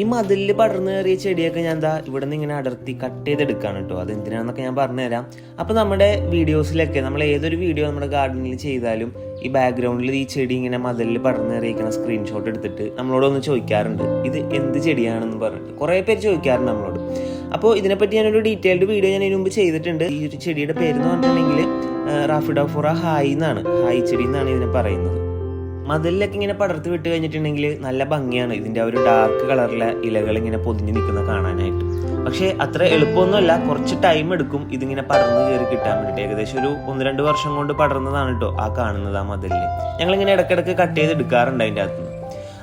ഈ മതിലിൽ പടർന്നു കയറിയ ചെടിയൊക്കെ ഞാൻ എന്താ ഇവിടെ നിന്ന് ഇങ്ങനെ അടർത്തി കട്ട് ചെയ്തെടുക്കാണ് കേട്ടോ അത് എന്തിനാണെന്നൊക്കെ ഞാൻ പറഞ്ഞുതരാം. അപ്പോൾ നമ്മുടെ വീഡിയോസിലൊക്കെ നമ്മൾ ഏതൊരു വീഡിയോ നമ്മുടെ ഗാർഡനിൽ ചെയ്താലും ഈ ബാക്ക്ഗ്രൗണ്ടിൽ ഈ ചെടി ഇങ്ങനെ മതിലിൽ പടർന്നു കയറിയിരിക്കുന്ന സ്ക്രീൻഷോട്ട് എടുത്തിട്ട് നമ്മളോട് ഒന്ന് ചോദിക്കാറുണ്ട്. ഇത് എന്ത് ചെടിയാണെന്ന് പറഞ്ഞിട്ട്. കുറേ പേര് ചോദിക്കാറുണ്ട് നമ്മളോട്. അപ്പോൾ ഇതിനെപ്പറ്റി ഞാനൊരു ഡീറ്റെയിൽഡ് വീഡിയോ ഞാൻ ഇതിനു മുമ്പ് ചെയ്തിട്ടുണ്ട്. ഈ ഒരു ചെടിയുടെ പേര് എന്ന് പറഞ്ഞിട്ടുണ്ടെങ്കിൽ റാഫിഡോഫോറ ഹായ് എന്നാണ്. ഹായ് ചെടി എന്നാണ് ഇതിനെ പറയുന്നത്. മതിലിലൊക്കെ ഇങ്ങനെ പടർത്തി വിട്ട് കഴിഞ്ഞിട്ടുണ്ടെങ്കിൽ നല്ല ഭംഗിയാണ്. ഇതിന്റെ ഒരു ഡാർക്ക് കളറിലെ ഇലകൾ ഇങ്ങനെ പൊതിഞ്ഞ് നിൽക്കുന്ന കാണാനായിട്ട്. പക്ഷേ അത്ര എളുപ്പമൊന്നുമല്ല. കുറച്ച് ടൈം എടുക്കും ഇതിങ്ങനെ പടർന്ന് കയറി കിട്ടാൻ വേണ്ടിയിട്ട് ഏകദേശം ഒരു ഒന്ന് രണ്ട് വർഷം കൊണ്ട് പടർന്നതാണ് കേട്ടോ ആ കാണുന്നത് ആ മതിലിൽ ഞങ്ങളിങ്ങനെ ഇടയ്ക്കിടയ്ക്ക് കട്ട് ചെയ്ത് എടുക്കാറുണ്ട് അതിന്റെ അകത്തുനിന്ന്.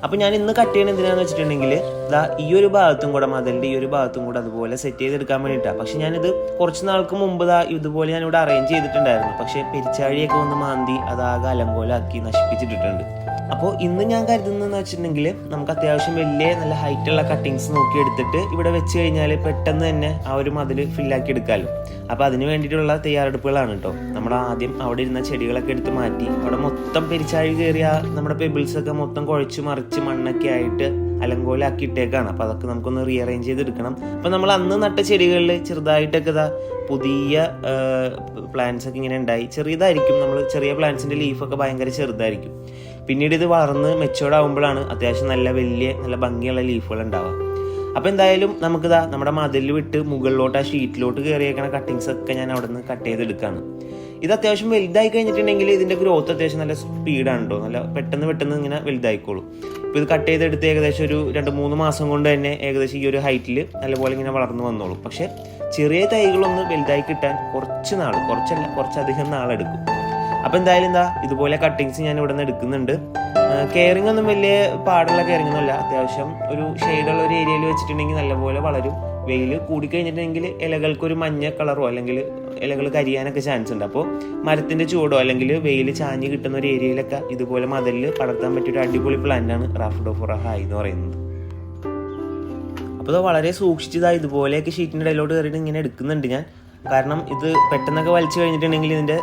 അപ്പൊ ഞാൻ ഇന്ന് കട്ട് ചെയ്യണത് എന്തിനാന്ന് വെച്ചിട്ടുണ്ടെങ്കിൽ ഇതാ ഈ ഒരു ഭാഗത്തും കൂടെ മതിലിന്റെ ഈ ഒരു ഭാഗത്തും കൂടെ അതുപോലെ സെറ്റ് ചെയ്തെടുക്കാൻ വേണ്ടിയിട്ടാണ് പക്ഷെ ഞാനിത് കുറച്ച് നാൾക്ക് മുമ്പ് ഇതാ ഇതുപോലെ ഞാൻ ഇവിടെ അറേഞ്ച് ചെയ്തിട്ടുണ്ടായിരുന്നു. പക്ഷേ പെരിച്ചാഴിയൊക്കെ ഒന്ന് മാന്തി അതാകെ അലങ്കോലാക്കി നശിപ്പിച്ചിട്ടിട്ടുണ്ട്. അപ്പോൾ ഇന്ന് ഞാൻ കരുതുന്നതെന്ന് വെച്ചിട്ടുണ്ടെങ്കിൽ നമുക്ക് അത്യാവശ്യം വലിയ നല്ല ഹൈറ്റുള്ള കട്ടിങ്സ് നോക്കി എടുത്തിട്ട് ഇവിടെ വെച്ച് കഴിഞ്ഞാൽ പെട്ടെന്ന് തന്നെ ആ ഒരു മതിൽ ഫില്ലാക്കി എടുക്കാമല്ലോ അപ്പോൾ അതിന് വേണ്ടിയിട്ടുള്ള തയ്യാറെടുപ്പുകളാണ് കേട്ടോ നമ്മൾ ആദ്യം അവിടെ ഇരുന്ന ചെടികളൊക്കെ എടുത്ത് മാറ്റി. അവിടെ മൊത്തം പെരിച്ചാഴി കയറിയ നമ്മുടെ പെബിൾസ് ഒക്കെ മൊത്തം കുഴച്ച് മറിച്ച് മണ്ണൊക്കെ ആയിട്ട് അലങ്കോലാക്കി ഇട്ടേക്കാണ് അപ്പോൾ അതൊക്കെ നമുക്കൊന്ന് റീഅറേഞ്ച് ചെയ്തെടുക്കണം. അപ്പോൾ നമ്മൾ അന്ന് നട്ട ചെടികളിൽ ചെറുതായിട്ടൊക്കെ ഇതാ പുതിയ പ്ലാന്റ്സ് ഒക്കെ ഇങ്ങനെ ഉണ്ടായി. ചെറിയതായിരിക്കും. നമ്മൾ ചെറിയ പ്ലാന്റ്സിന്റെ ലീഫൊക്കെ ഭയങ്കര ചെറുതായിരിക്കും. പിന്നീട് ഇത് വളർന്ന് മെച്ചോർഡ് ആകുമ്പോഴാണ് അത്യാവശ്യം നല്ല വലിയ നല്ല ഭംഗിയുള്ള ലീഫുകൾ ഉണ്ടാവുക. അപ്പോൾ എന്തായാലും നമുക്ക് നമുക്കിതാ നമ്മുടെ മതിൽ വിട്ട് മുകളിലോട്ട് ആ ഷീറ്റിലോട്ട് കയറിയേക്കണ കട്ടിങ്സ് ഒക്കെ ഞാൻ അവിടെ നിന്ന് കട്ട് ചെയ്തെടുക്കാണ്. ഇത് അത്യാവശ്യം വലുതായി കഴിഞ്ഞിട്ടുണ്ടെങ്കിൽ ഇതിന്റെ ഗ്രോത്ത് അത്യാവശ്യം നല്ല സ്പീഡാണ് കേട്ടോ നല്ല പെട്ടെന്ന് പെട്ടെന്ന് ഇങ്ങനെ വലുതായിക്കോളും. ഇപ്പോൾ ഇത് കട്ട് ചെയ്തെടുത്ത് ഏകദേശം ഒരു രണ്ട് മൂന്ന് മാസം കൊണ്ട് തന്നെ ഏകദേശം ഈ ഒരു ഹൈറ്റിൽ നല്ലപോലെ ഇങ്ങനെ വളർന്നു വന്നോളും. പക്ഷെ ചെറിയ തൈകളൊന്ന് വലുതായി കിട്ടാൻ കുറച്ച് നാൾ കുറച്ചല്ല കുറച്ചധികം നാളെടുക്കും. അപ്പോൾ എന്തായാലും എന്താ ഇതുപോലെ കട്ടിങ്സ് ഞാൻ ഇവിടെ നിന്ന് എടുക്കുന്നുണ്ട്. കെയറിംഗ് ഒന്നും വലിയ പാടുള്ള കെയറിംഗ് ഒന്നുമല്ല. അത്യാവശ്യം ഒരു ഷെയ്ഡുള്ള ഒരു ഏരിയയിൽ വെച്ചിട്ടുണ്ടെങ്കിൽ നല്ലപോലെ വളരും. വെയിൽ കൂടിക്കഴിഞ്ഞിട്ടുണ്ടെങ്കിൽ ഇലകൾക്ക് ഒരു മഞ്ഞ കളറോ അല്ലെങ്കിൽ ഇലകൾ കരിയാനൊക്കെ ചാൻസ് ഉണ്ട്. അപ്പോൾ മരത്തിന്റെ ചൂടോ അല്ലെങ്കിൽ വെയിൽ ചാഞ്ഞ് കിട്ടുന്ന ഒരു ഏരിയയിലൊക്കെ ഇതുപോലെ മതിലിൽ പടർത്താൻ പറ്റിയ ഒരു അടിപൊളി പ്ലാന്റ് ആണ് റാഫിഡോഫോറ ഹായ് എന്ന് പറയുന്നത്. അപ്പോൾ അത് വളരെ സൂക്ഷിച്ചതായി ഇതുപോലെയൊക്കെ ഷീറ്റിന്റെ ഇടയിലോട്ട് കയറിയിട്ട് ഇങ്ങനെ എടുക്കുന്നുണ്ട് ഞാൻ. കാരണം ഇത് പെട്ടെന്നൊക്കെ വലിച്ചു കഴിഞ്ഞിട്ടുണ്ടെങ്കിൽ ഇതിന്റെ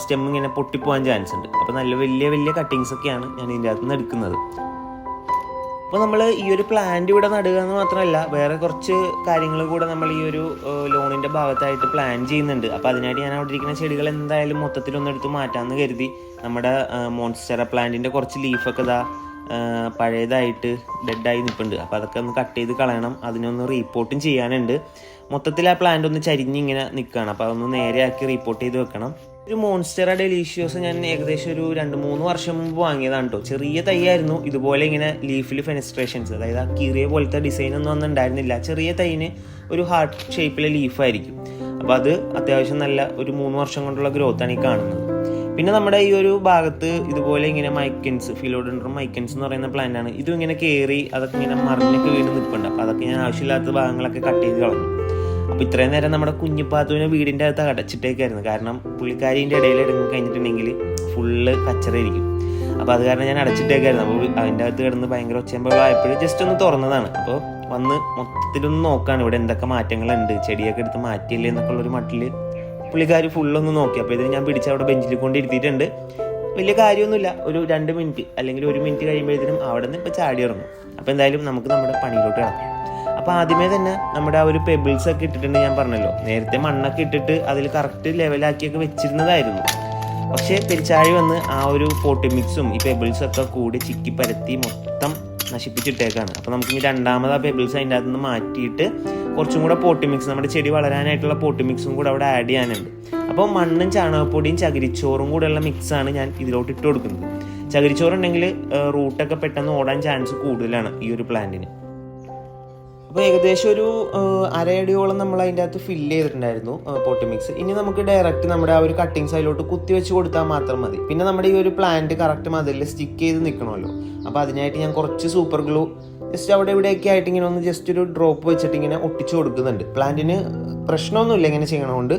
സ്റ്റെം ഇങ്ങനെ പൊട്ടിപ്പോകാൻ ചാൻസ് ഉണ്ട്. അപ്പോൾ നല്ല വലിയ വലിയ കട്ടിങ്സ് ഒക്കെയാണ് ഞാൻ ഇതിന്റെ അകത്ത് നിന്ന് എടുക്കുന്നത്. അപ്പോൾ നമ്മൾ ഈ ഒരു പ്ലാന്റ് ഇവിടെ നടുക എന്ന് മാത്രമല്ല വേറെ കുറച്ച് കാര്യങ്ങൾ കൂടെ നമ്മൾ ഈ ഒരു ലോണിന്റെ ഭാഗത്തായിട്ട് പ്ലാൻ ചെയ്യുന്നുണ്ട്. അപ്പോൾ അതിനായിട്ട് ഞാൻ അവിടെ ഇരിക്കുന്ന ചെടികൾ എന്തായാലും മൊത്തത്തിലൊന്നും എടുത്ത് മാറ്റാമെന്ന് കരുതി നമ്മുടെ മോൺസ്റ്റർ പ്ലാന്റിന്റെ കുറച്ച് ലീഫൊക്കെ ഇതാ പഴയതായിട്ട് ഡെഡായി നിൽപ്പുണ്ട് അപ്പോൾ അതൊക്കെ ഒന്ന് കട്ട് ചെയ്ത് കളയണം. അതിനൊന്ന് റീപ്പോർട്ടും ചെയ്യാനുണ്ട്. മൊത്തത്തിൽ ആ പ്ലാന്റ് ഒന്ന് ചരിഞ്ഞിങ്ങനെ നിൽക്കുകയാണ് അപ്പോൾ അതൊന്ന് നേരെയാക്കി റിപ്പോർട്ട് ചെയ്ത് വെക്കണം. ഒരു മോൺസ്റ്റർ ഡെലീഷ്യോസ് ഞാൻ ഏകദേശം ഒരു രണ്ട് മൂന്ന് വർഷം മുമ്പ് വാങ്ങിയതാണ് കേട്ടോ ചെറിയ തൈയായിരുന്നു. ഇതുപോലെ ഇങ്ങനെ ലീഫിൽ ഫെനസ്ട്രേഷൻസ് അതായത് ആ കീറിയ പോലത്തെ ഡിസൈൻ ഒന്നും ഒന്നും ഉണ്ടായിരുന്നില്ല. ചെറിയ തൈന് ഒരു ഹാർട്ട് ഷേപ്പിലെ ലീഫായിരിക്കും അപ്പോൾ അത് അത്യാവശ്യം നല്ല ഒരു മൂന്ന് വർഷം കൊണ്ടുള്ള ഗ്രോത്താണ് ഈ കാണുന്നത്. പിന്നെ നമ്മുടെ ഈ ഒരു ഭാഗത്ത് ഇതുപോലെ ഇങ്ങനെ മൈക്കൻസ് ഫിലോഡൻഡ്രം മൈക്കൻസ് എന്ന് പറയുന്ന പ്ലാന്റ് ആണ്. ഇതും ഇങ്ങനെ കയറി അതൊക്കെ ഇങ്ങനെ മറിഞ്ഞൊക്കെ വീട് നിൽപ്പുണ്ട് അപ്പോൾ അതൊക്കെ ഞാൻ ആവശ്യമില്ലാത്ത ഭാഗങ്ങളൊക്കെ കട്ട് ചെയ്ത് കളഞ്ഞു. അപ്പോൾ ഇത്രയും നേരം നമ്മുടെ കുഞ്ഞിപ്പാത്തുവിനെ വീടിന്റെ അകത്ത് അടച്ചിട്ടേക്കായിരുന്നു. കാരണം പുള്ളിക്കാരിന്റെ ഇടയിൽ ഇറങ്ങി കഴിഞ്ഞിട്ടുണ്ടെങ്കിൽ ഫുള്ള് കച്ചറയിരിക്കും അപ്പോൾ അത് കാരണം ഞാൻ അടച്ചിട്ടേക്കായിരുന്നു. അപ്പോൾ അതിന്റെ അകത്ത് കിടന്ന് ഭയങ്കര ഒച്ചയമ്പോഴായപ്പോഴും ജസ്റ്റ് ഒന്ന് തുറന്നതാണ്. അപ്പോൾ വന്ന് മൊത്തത്തിലൊന്ന് നോക്കാണ് ഇവിടെ എന്തൊക്കെ മാറ്റങ്ങളുണ്ട്. ചെടിയൊക്കെ എടുത്ത് മാറ്റിയില്ലേ എന്നൊക്കെ ഉള്ളൊരു മട്ടിൽ പുള്ളിക്കാർ ഫുള്ളൊന്ന് നോക്കി. അപ്പോൾ ഇതിന് ഞാൻ പിടിച്ച് അവിടെ ബെഞ്ചിൽ കൊണ്ട് ഇരുത്തിയിട്ടുണ്ട് വലിയ കാര്യമൊന്നുമില്ല. ഒരു രണ്ട് മിനിറ്റ് അല്ലെങ്കിൽ ഒരു മിനിറ്റ് കഴിയുമ്പോഴത്തേനും അവിടെ നിന്ന് ഇപ്പോൾ ചാടി ഇറങ്ങും. അപ്പോൾ എന്തായാലും നമുക്ക് നമ്മുടെ പണിയിലോട്ട് കിടക്കാം. അപ്പോൾ ആദ്യമേ തന്നെ നമ്മുടെ ആ ഒരു പെബിൾസ് ഒക്കെ ഇട്ടിട്ടുണ്ട് ഞാൻ പറഞ്ഞല്ലോ. നേരത്തെ മണ്ണൊക്കെ ഇട്ടിട്ട് അതിൽ കറക്റ്റ് ലെവലാക്കിയൊക്കെ വെച്ചിരുന്നതായിരുന്നു. പക്ഷേ പെരിച്ചാഴി വന്ന് ആ ഒരു പോട്ടി മിക്സും ഈ പെബിൾസ് ഒക്കെ കൂടി ചിക്കി പരത്തി മൊത്തം നശിപ്പിച്ചിട്ടേക്കാണ്. അപ്പോൾ നമുക്ക് ഇനി രണ്ടാമത് ആ പെബിൾസ് അതിന്റെ അകത്ത് നിന്ന് മാറ്റിയിട്ട് കുറച്ചും കൂടെ പോട്ടി മിക്സ് നമ്മുടെ ചെടി വളരാനായിട്ടുള്ള പോട്ടി മിക്സും കൂടെ അവിടെ ആഡ് ചെയ്യാനുണ്ട്. അപ്പോൾ മണ്ണും ചാണകപ്പൊടിയും ചകിരിച്ചോറും കൂടെയുള്ള മിക്സാണ് ഞാൻ ഇതിലോട്ട് ഇട്ട് കൊടുക്കുന്നത്. ചകിരിച്ചോറുണ്ടെങ്കിൽ റൂട്ടൊക്കെ പെട്ടെന്ന് ഓടാൻ ചാൻസ് കൂടുതലാണ് ഈ ഒരു പ്ലാന്റിന് അപ്പോൾ ഏകദേശം ഒരു അരയടിയോളം നമ്മൾ അതിന്റെ അകത്ത് ഫില്ല് ചെയ്തിട്ടുണ്ടായിരുന്നു പോട്ടി മിക്സ് ഇനി നമുക്ക് ഡയറക്റ്റ് നമ്മുടെ ആ ഒരു കട്ടിങ്സ് അതിലോട്ട് കുത്തി വെച്ച് കൊടുത്താൽ മാത്രം മതി. പിന്നെ നമ്മുടെ ഈ ഒരു പ്ലാന്റ് കറക്റ്റ് മതിൽ സ്റ്റിക്ക് ചെയ്ത് നിൽക്കണമല്ലോ. അപ്പോൾ അതിനായിട്ട് ഞാൻ കുറച്ച് സൂപ്പർ ഗ്ലൂ ജസ്റ്റ് അവിടെ ഇവിടെയൊക്കെ ആയിട്ട് ഇങ്ങനെ ഒന്ന് ജസ്റ്റ് ഒരു ഡ്രോപ്പ് വെച്ചിട്ട് ഇങ്ങനെ ഒട്ടിച്ചു കൊടുക്കുന്നുണ്ട്. പ്ലാന്റിന് പ്രശ്നമൊന്നുമില്ല ഇങ്ങനെ ചെയ്യണതുകൊണ്ട്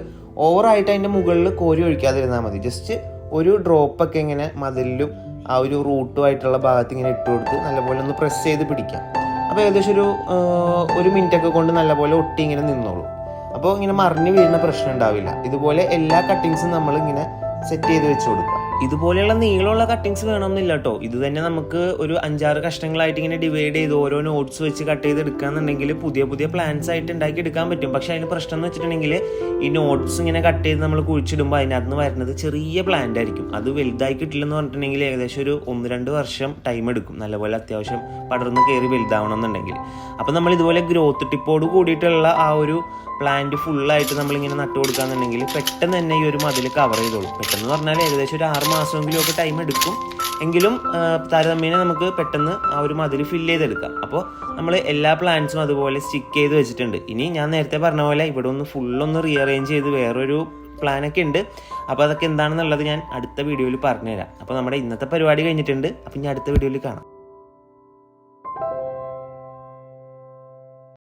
ഓവറായിട്ട് അതിന്റെ മുകളിൽ കോരി ഒഴിക്കാതിരുന്നാൽ മതി. ജസ്റ്റ് ഒരു ഡ്രോപ്പൊക്കെ ഇങ്ങനെ മതിലിലും ആ ഒരു റൂട്ടുമായിട്ടുള്ള ഭാഗത്ത് ഇങ്ങനെ ഇട്ട് കൊടുത്ത് നല്ലപോലെ ഒന്ന് പ്രസ് ചെയ്ത് പിടിക്കാം. അപ്പോൾ ഏകദേശം ഒരു ഒരു മിനിറ്റൊക്കെ കൊണ്ട് നല്ലപോലെ ഒട്ടി ഇങ്ങനെ നിന്നോളൂ. അപ്പോൾ ഇങ്ങനെ മറിഞ്ഞ് വീഴുന്ന പ്രശ്നം ഉണ്ടാവില്ല. ഇതുപോലെ എല്ലാ കട്ടിങ്സും നമ്മൾ ഇങ്ങനെ സെറ്റ് ചെയ്ത് വെച്ച് കൊടുക്കുക. ഇതുപോലെയുള്ള നീളമുള്ള കട്ടിങ്സ് വേണമെന്നില്ല കേട്ടോ ഇത് തന്നെ നമുക്ക് ഒരു അഞ്ചാറ് കഷ്ണങ്ങളായിട്ട് ഇങ്ങനെ ഡിവൈഡ് ചെയ്ത് ഓരോ നോട്ട്സ് വെച്ച് കട്ട് ചെയ്ത് എടുക്കുകയാണെന്നുണ്ടെങ്കിൽ പുതിയ പുതിയ പ്ലാൻസ് ആയിട്ട് ഉണ്ടാക്കി എടുക്കാൻ പറ്റും. പക്ഷെ അതിന് പ്രശ്നം എന്ന് വെച്ചിട്ടുണ്ടെങ്കിൽ ഈ നോട്ട്സ് ഇങ്ങനെ കട്ട് ചെയ്ത് നമ്മൾ കുഴിച്ചിടുമ്പോൾ അതിനകത്ത് നിന്ന് വരുന്നത് ചെറിയ പ്ലാന്റ് ആയിരിക്കും. അത് വലുതായി കിട്ടില്ലെന്ന് പറഞ്ഞിട്ടുണ്ടെങ്കിൽ ഏകദേശം ഒരു ഒന്ന് രണ്ട് വർഷം ടൈം എടുക്കും. നല്ലപോലെ അത്യാവശ്യം പടർന്ന് കയറി വലുതാവണം എന്നുണ്ടെങ്കിൽ അപ്പോൾ നമ്മൾ ഇതുപോലെ ഗ്രോത്ത് ടിപ്പോട് കൂടിയിട്ടുള്ള ആ ഒരു പ്ലാന്റ് ഫുള്ളായിട്ട് നമ്മളിങ്ങനെ നട്ടു കൊടുക്കാന്നുണ്ടെങ്കിൽ പെട്ടെന്ന് തന്നെ ഈ ഒരു മതിൽ കവർ ചെയ്തോളും. പെട്ടെന്ന് പറഞ്ഞാൽ ഏകദേശം ഒരു ആറ് മാസമെങ്കിലും ഒക്കെ ടൈം എടുക്കും. എങ്കിലും താരതമ്യേന നമുക്ക് പെട്ടെന്ന് ആ ഒരു മതിൽ ഫില്ല് ചെയ്തെടുക്കാം. അപ്പോൾ നമ്മൾ എല്ലാ പ്ലാന്റ്സും അതുപോലെ സ്റ്റിക്ക് ചെയ്ത് വെച്ചിട്ടുണ്ട്. ഇനി ഞാൻ നേരത്തെ പറഞ്ഞ പോലെ ഇവിടെ ഒന്ന് ഫുള്ളൊന്ന് റീഅറേഞ്ച് ചെയ്ത് വേറൊരു പ്ലാനൊക്കെ ഉണ്ട്. അപ്പോൾ അതൊക്കെ എന്താണെന്നുള്ളത് ഞാൻ അടുത്ത വീഡിയോയിൽ പറഞ്ഞുതരാം. അപ്പോൾ നമ്മുടെ ഇന്നത്തെ പരിപാടി കഴിഞ്ഞിട്ടുണ്ട്. അപ്പോൾ ഇനി അടുത്ത വീഡിയോയിൽ കാണാം.